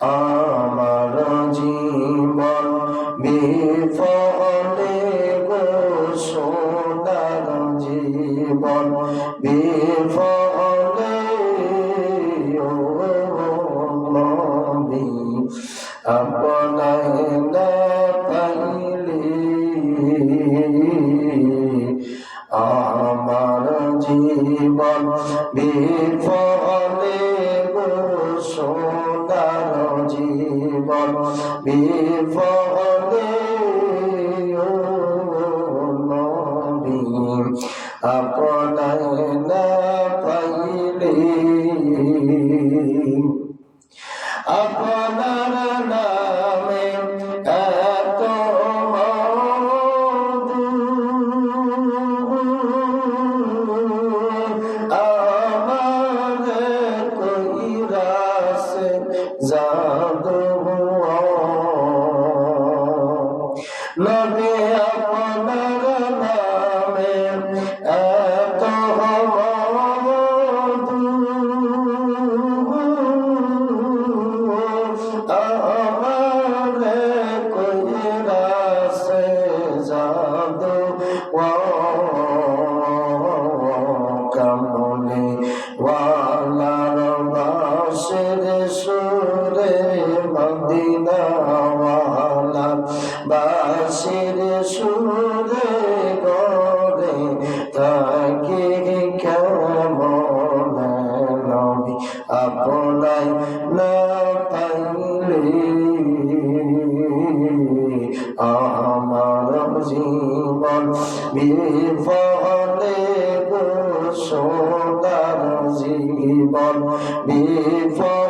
আমার জীবন বিফলে গো সোনার জীবন বিফলে আপনায় না পাইলে আমার জীবন বিফলে গো সোনার জীবন বিফলে আপনায় না পাইলে আপনার জাদু নবী আপনার নামে এত আমারে কইরাছে জাদু কামনে ওয়ালার বাসের সুরে গরে তাকে কেমন নবী আপনায় না পাইলে? আমার জীবন বিফলে সোনার জীবন বিফলে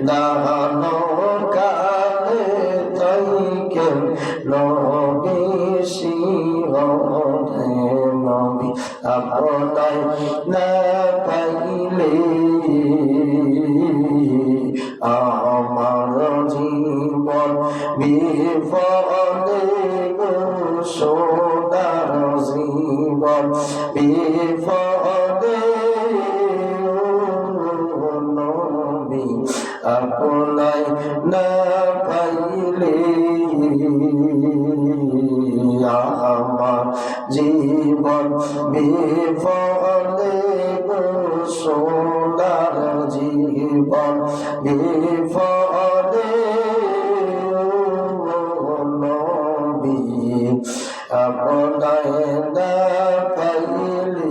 দান কালে তৈকে নবী শিহরে নবী আপনায় না পাইলে আমার জীবন বিফলে না পাইলে আমার জীবন বিফলে সোনার জীবন বিফলে আপনায় না পাইলে